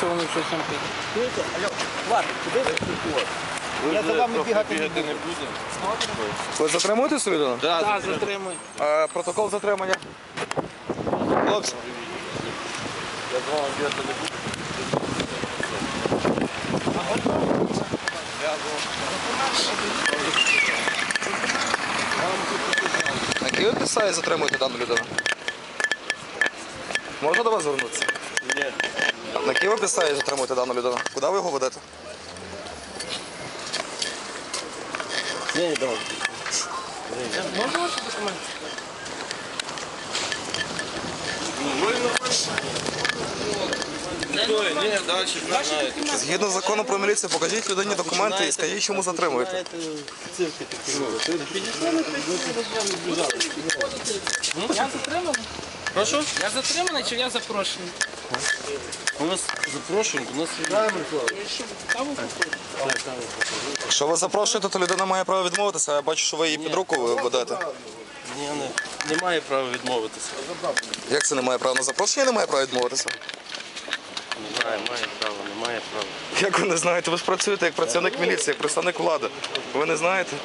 Що вони щось там пишуть? Я за вами бігати не будемо. Ви затримуєте цю людину? Да, Так, затримуй. Е, протокол затримання. Хлопці, я з вами бігати не буду. на якій ви підставі затримуєте дану людину? Можна до вас звернутися? Ні. На якій ви підставі затримуєте дану людину? Куди ви його ведете? Ні, давай. Можна ваші документи? Не. Згідно закону про міліцію, покажіть людині документи і скажіть, чому затримуєте. Я затриманий? Прошу? Я затриманий чи я запрошений? У нас запрошуємо, у нас Що, Якщо ви запрошуєте, то людина має право відмовитися, а я бачу, що ви її під руку ведете. Ні, не, немає права відмовитися. Як це немає права на запрошення? Немає права відмовитися. Немає, має право, немає права. Як ви не знаєте? Ви ж працюєте як працівник міліції, як представник влади. Ви не знаєте?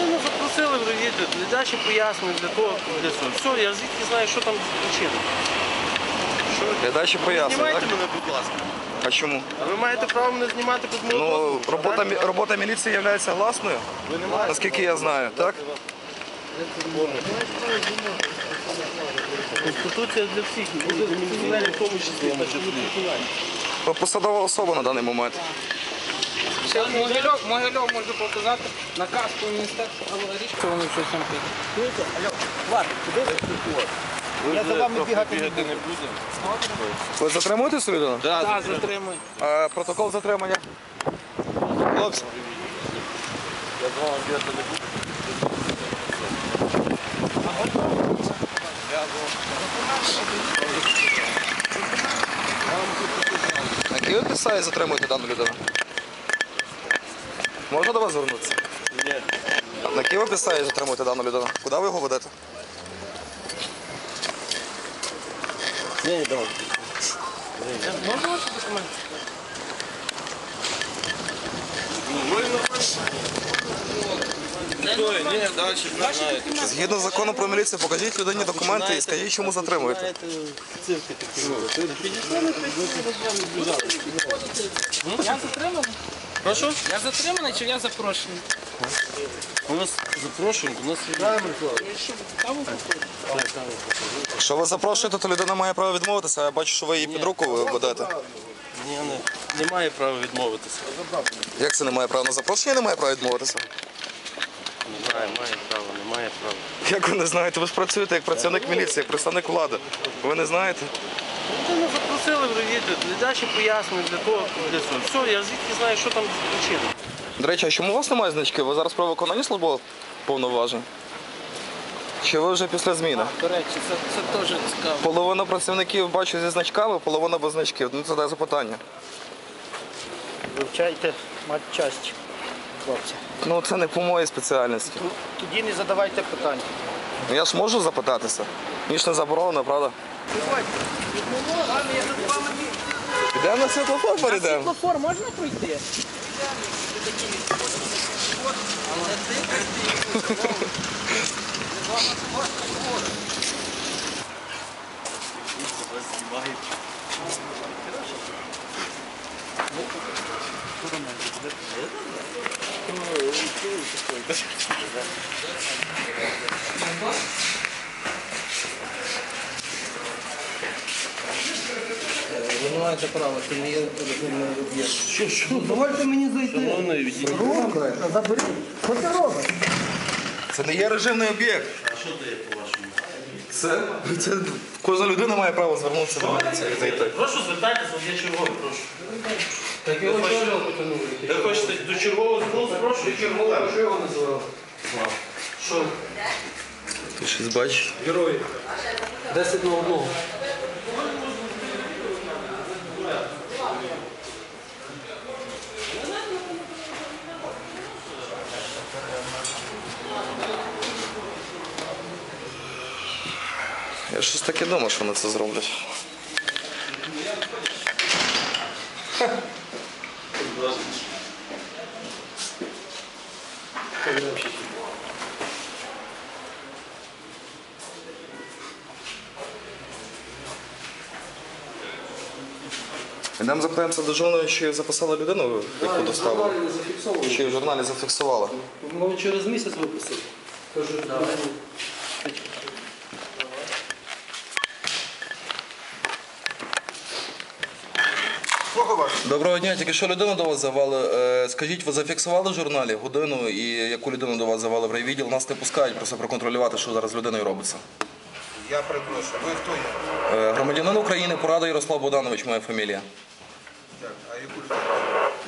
Ну, ми запросили вже їдете, далі пояснення для того, для цього. Все, я звідки знаю, що там причина. Я далі поясню, Знімайте так? мене, будь ласка. А чому? А ви маєте право мене знімати під мою Ну, робота, мі- робота міліції є гласною, Ви не маєте. наскільки я знаю, так? Конституція для всіх, для міліціонерів в тому числі. Ви посадова особа на даний момент. Ще Могильов, Могильов можу показати наказ по міністерству річ, що вони щось там пишуть. Я за вами бігати не будемо. Ви затримуєте цю людину? Да, Так, затримуй. Е, протокол затримання. Хлопці, я з вами бігати не буду. на якій ви підставі затримуєте дану людину? Можна до вас звернутися? Ні. На якій ви підставі затримуєте дану людину? Куди ви його ведете? Ні, давай. Можна ваші документи? Стой, ні, далі не знаєте. Згідно закону про міліцію, покажіть людині документи і скажіть, чому затримуєте. Цирки такі. Я затриманий? Прошу? Я затриманий чи я запрошений? У нас запрошуємо, у нас? Якщо ви запрошуєте, то людина має право відмовитися, а я бачу, що ви її під руку ведете. Ні, не, немає права відмовитися. Як це немає права на запрошення? Немає права відмовитися. Немає, має право, немає права. Як ви не знаєте? Ви ж працюєте як працівник міліції, як представник влади. Ви не знаєте? Ну, ми запросили вже їдете, далі пояснення для того, для цього. Все, я звідки знаю, що там причина. До речі, а чому у вас немає значки? Ви зараз про виконання службових повноважень? Чи ви вже після зміни? До речі, це, це теж цікаво. Половина працівників бачу зі значками, половина без значків. Ну це дай запитання. Вивчайте матчасть, хлопці. Ну це не по моїй спеціальності. Тоді не задавайте питань. Ну я ж можу запитатися. Ніж не заборонено, правда? Підемо на світлофор перейдемо. Світлофор можна пройти? Ви не маєте права, це не є режимний об'єкт. Що, що? Дозвольте мені зайти. Воно відійде. Руку заберіть. Що ти робиш? Це не є режимний об'єкт. А що дає по-вашому? Це, це кожна людина має право звернутися до міліції і зайти. Прошу звертайтеся, я черговий, прошу. Так його чого потягнули? Ви хочете до чергового звернутися, прошу? Чергового, що його називав? Що? Ти щось бачиш? Герої. Десять на одного. Я щось таке думав, що вони це зроблять. Йдемо запитаємося до журналу, чи записала людину, яку доставили? Чи в журналі зафіксувала? Може через місяць виписати. Кажу, давай. Доброго дня, тільки що людину до вас завали. Е, Скажіть, ви зафіксували в журналі годину і яку людину до вас завали в райвідділ? Нас не пускають, просто проконтролювати, що зараз з людиною робиться. Я перепрошую, ви хто є? Е, Громадянин України, порада Ярослав Богданович, моя фамілія. Так, а яку ж?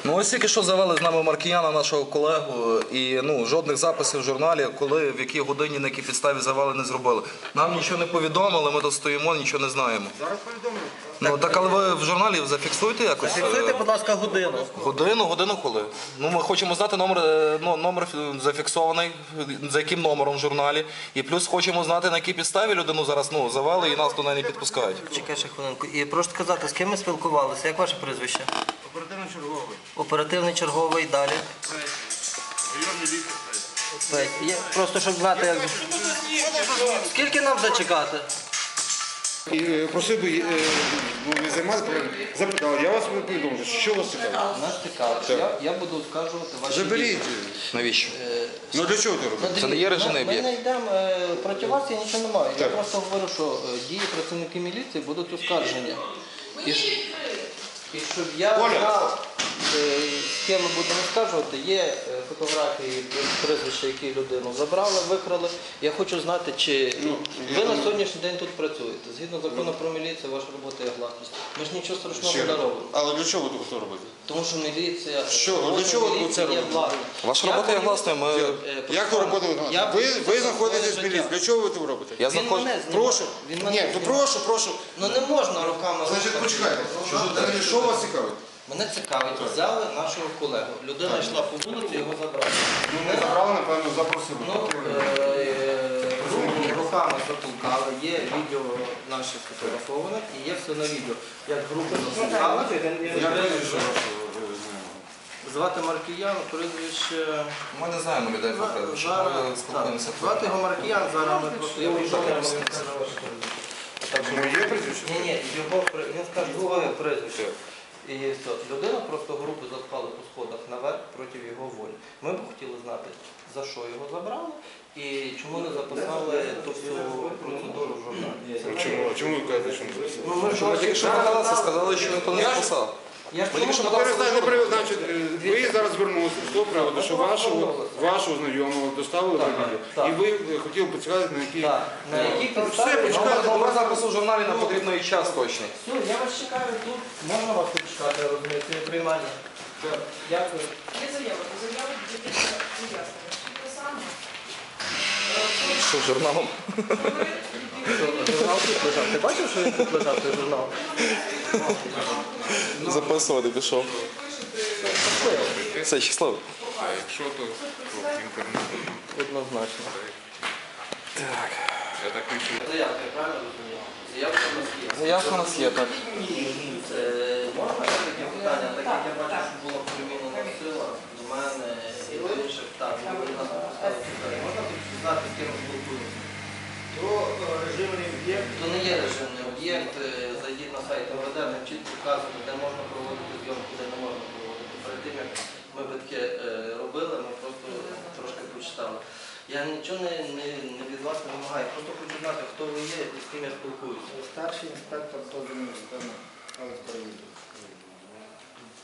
Ну ось тільки що завели з нами Маркіяна, нашого колегу, і ну жодних записів в журналі, коли в якій годині на якій підставі завали не зробили. Нам нічого не повідомили, ми тут стоїмо, нічого не знаємо. Зараз повідомлю. Ну так, але ви в журналі зафіксуєте якось? Фіксуйте, е, будь ласка, годину. Годину, годину коли? Ну ми хочемо знати номер, е, ну, номер зафіксований, за яким номером в журналі. І плюс хочемо знати, на якій підставі людину зараз ну, завели і нас до неї не підпускають. Чекай ще хвилинку. І прошу сказати, з ким ми спілкувалися? Як ваше прізвище? Черговий. Оперативний черговий далі. Є, просто щоб знати, як. Скільки нам зачекати? І е, просив би е, ну, не займатися, запитав, я вас повідомлю, що вас цікавить? Нас цікавить. Я, я буду скаржувати ваші Заберіть. дії. Навіщо? Ну для чого ти робиш? Це не є режимний Ми- Ми об'єкт. не йдемо е, проти вас, я нічого не маю. Я Так. просто говорю, що е, дії працівників міліції будуть оскаржені. І, ж- і щоб я Оля. знав, з ким ми будемо скаржувати, є е, фотографії прізвища, які людину забрали, викрали. Я хочу знати, чи Ну, ви на сьогоднішній день тут працюєте. Згідно закону про міліцію, ваша робота є гласність. Ми ж нічого страшного не робимо. Але для чого ви тут робите? Тому що міліція, Що? Ну, робота для чого ви міліції це є робите? власна. Ваша Я робота є повинен- гласною. Ми... Е, Як Я виконувати? Ви, повинен ви знаходитесь в міліції. Для чого ви тут робите? Я Він знаходжу. мене знімає. Прошу. Він мене Ні, ну знімає. прошу, прошу. Ну не можна руками. Значить, рухати. почекайте. Що, що вас цікавить? Мене цікавить, взяли нашого колегу. Людина йшла по вулиці, його забрали. Ну, не забрали, напевно, запросили. Ну, е, руку руками затолкали, є відео наше сфотографоване і є все на відео. Як групи затолкали. Я прізвище ваше Звати Маркіян, прізвище. Ми не знаємо людей прізвищу. Ми Зараз, спілкуємося. звати його Маркіян, зараз ми просто я прийшов. я вам Так, знаю. Моє прізвище? Ні, ні, його при- він скаже друге прізвище. І все. людина просто групу заткали по сходах наверх проти його волі. Ми б хотіли знати, за що його забрали і чому не записали ту всю процедуру в журналі. Чому? Чому ви кажете, що не записали? Ну, ми ж сказали, що ніхто не записав. Я ж що значить, е, ви зараз звернулися з того приводу, що вашого, вашого знайомого доставили до так. І ви е, хотіли поцікавити, на якій... Так, на якій Все, підставі? почекайте. Номер запису в журналі нам потрібно і час точний. Все, я вас чекаю тут. Можна вас тут чекати, розумієте, приймання. є. Дякую. Є заява, заяви буде пояснення. Що журналом? Журнал тут лежав. Ти бачив, що він тут лежав, той журнал? Записувати пішов. Все, щасливо. Що то в інтернеті? Однозначно. Я так не чую. Заявка, я правильно розумію? Заявка у нас є. Заявка у нас є, так. Е, Можна таке питання, так як я бачу, що було примінена сила до мене і до інших, так, ну, ви нас пропускали сюди. Можна тут знати, з ким ми спілкуємося? То режимний об'єкт. То не є режимний об'єкт, е, зайдіть на сайт МВД, ми чітко вказуємо, де можна проводити зйомку, де не можна проводити. Перед тим, як ми би таке е, робили, ми просто трошки почитали. Я нічого не, не, не від вас не вимагаю, просто хочу знати, хто ви є і з ким я спілкуюся. Старший інспектор теж не стане.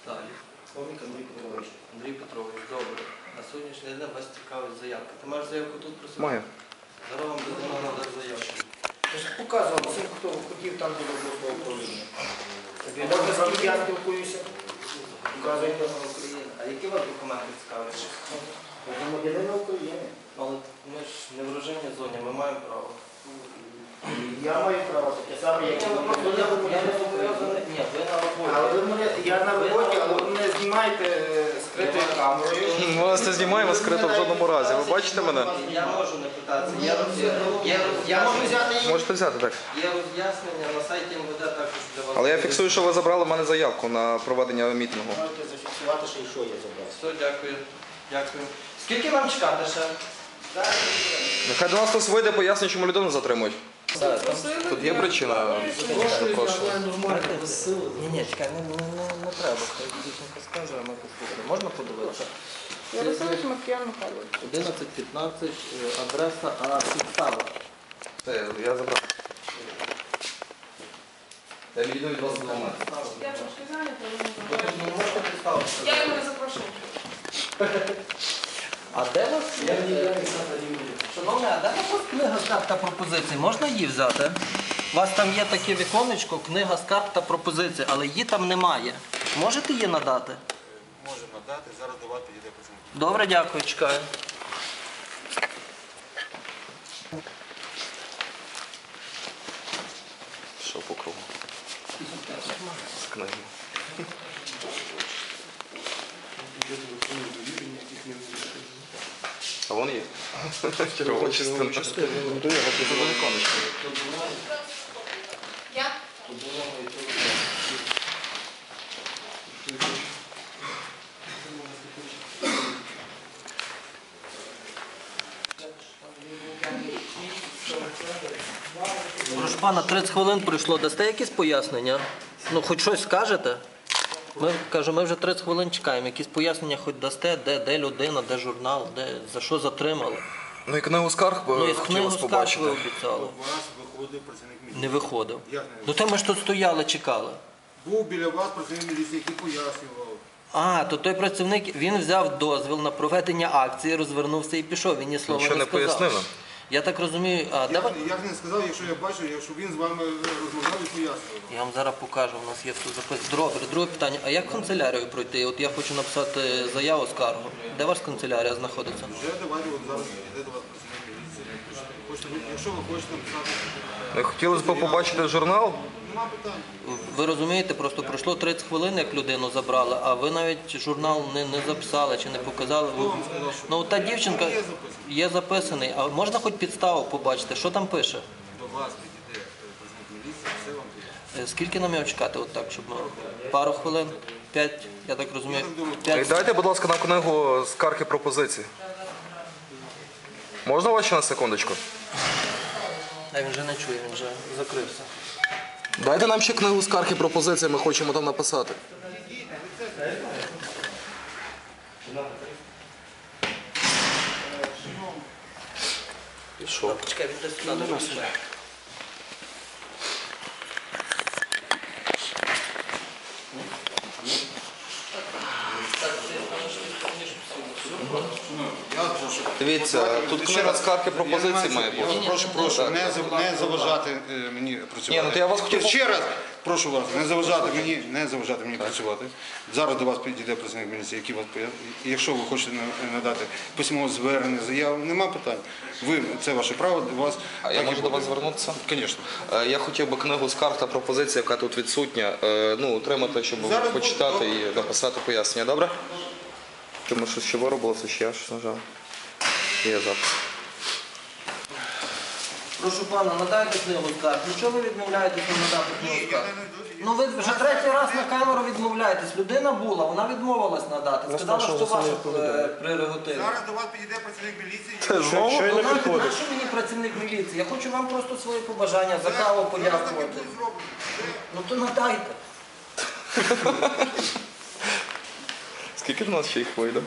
Далі. Хомік Андрій Петрович. Андрій Петрович, добре. На сьогоднішній день вас цікавить заявка. Ти маєш заявку тут собі? Маю. Зараз вам людина надасть заявку. Я ж показував всім, хто хотів там до обласного управління. Можна з ким я спілкуюся? Показуйте. України. А які вас документи цікавлять? Громадянина України. Але ми ж не в режимній зоні, ми маємо право. Я маю право таке саме, як і ви. Я не зобов'язаний. Ні, ви на роботі. Але ви мене, я на роботі, але ви мене знімаєте е, скритою камерою. Ми вас не знімаємо скрито в жодному разі. Ви бачите мене? Я можу не питатися. Є, роз- є, роз- Я можу взяти її. Можете взяти так. є роз'яснення на сайті МВД також для вас. Але я фіксую, що ви забрали в мене заявку на проведення мітингу. Можете зафіксувати, що і що я забрав. Все, дякую. Дякую. Скільки вам чекати ще? Нехай до нас хтось вийде, пояснить, чому людину затримують. Тут є причина. Прошу. Ні, ні, чекай, не, не, не, не треба. Хай дівчинка скаже, а ми послухаємо. Можна подивитися? Ярославич Маркіян Михайлович. 11.15, е, адреса, а підстава. Це я забрав. Я відійду від вас до мене. Я трошки зайнята, але не представити. я його не запрошую. А де вас? Шановне, а книга скарг та пропозицій? Можна її взяти? У вас там є таке віконечко, книга скарг та пропозицій, але її там немає. Можете її надати? Можемо надати, зараз до вас підійде працівник. Добре, дякую, чекаю. Що по кругу? З книги. А вон є. Чергова частина. Це за віконечко. Я? Прошу пана, 30 хвилин пройшло. Дасте якісь пояснення? Ну, хоч щось скажете? Ми кажу, ми вже 30 хвилин чекаємо. Якісь пояснення хоч дасте, де, де людина, де журнал, де, за що затримали. Ну і книгу скарг би Ну і хотілося скарг побачити. ви обіцяли. У вас виходив працівник міліції. Не виходив. Як не Ну то ми ж тут стояли, чекали. Був біля вас працівник міліції, який пояснював. А, то той працівник він взяв дозвіл на проведення акції, розвернувся і пішов. Він ні слова Нічого не не сказав. пояснили. Я так розумію, а де Я, давай. я ж не сказав, якщо я бачу, якщо він з вами розмовляв і пояснював. Я вам зараз покажу, у нас є тут запис. Добре, друге питання. А як канцелярію пройти? От я хочу написати заяву скаргу. Де ваша канцелярія знаходиться? Вже давайте от зараз йде до вас працівник міліції. Хочете, ви- якщо ви хочете написати, Ну, Хотілося б побачити журнал. Ви розумієте, просто пройшло 30 хвилин, як людину забрали, а ви навіть журнал не, не записали чи не показали. Ви- Ну та дівчинка Є записаний, а можна хоч підставу побачити, що там пише? До вас підійде е, працівник міліції, все вам підійде. Е, Скільки нам його чекати, от так, щоб ми пару хвилин, п'ять, я так розумію, п'ять. Дайте, будь ласка, нам книгу скарг і пропозицій. Можна вас ще на секундочку? А він вже не чує, він вже закрився. Дайте нам ще книгу скарги пропозиції, ми хочемо там написати. Пішов. Почекай, він десь сюди не пішов. Дивіться, тут книга скарг і пропозицій має бути. Прошу, прошу, не, за- не заважати е, мені працювати. Ні, ну то я вас хотів- Ще раз, прошу вас, не заважати мені, не заважати мені працювати. Зараз до вас підійде працівник міліції, який вас. І Якщо ви хочете на- надати письмове звернення, заяву, нема питань. Ви, це ваше право, до вас. А я так і можу до буде. вас звернутися? Звісно. Е, Я хотів би книгу скарг та пропозицій, яка тут відсутня, е, ну, отримати, щоб Зараз почитати і написати пояснення, добре? Тому що ще виробилося, ще я ж нажав. Є запис. Прошу пана, надайте книгу скарг. Ну чого ви відмовляєтесь надати книгу скарг? Ну ви вже третій раз на камеру відмовляєтесь. Людина була, вона відмовилась надати. Сказала, що ваша е, прерогатива. Зараз до вас підійде працівник міліції. Знову? Ну, нащо нащо мені працівник міліції? Я хочу вам просто свої побажання за каву подякувати. Ну то надайте. Скільки в нас ще їх вийде?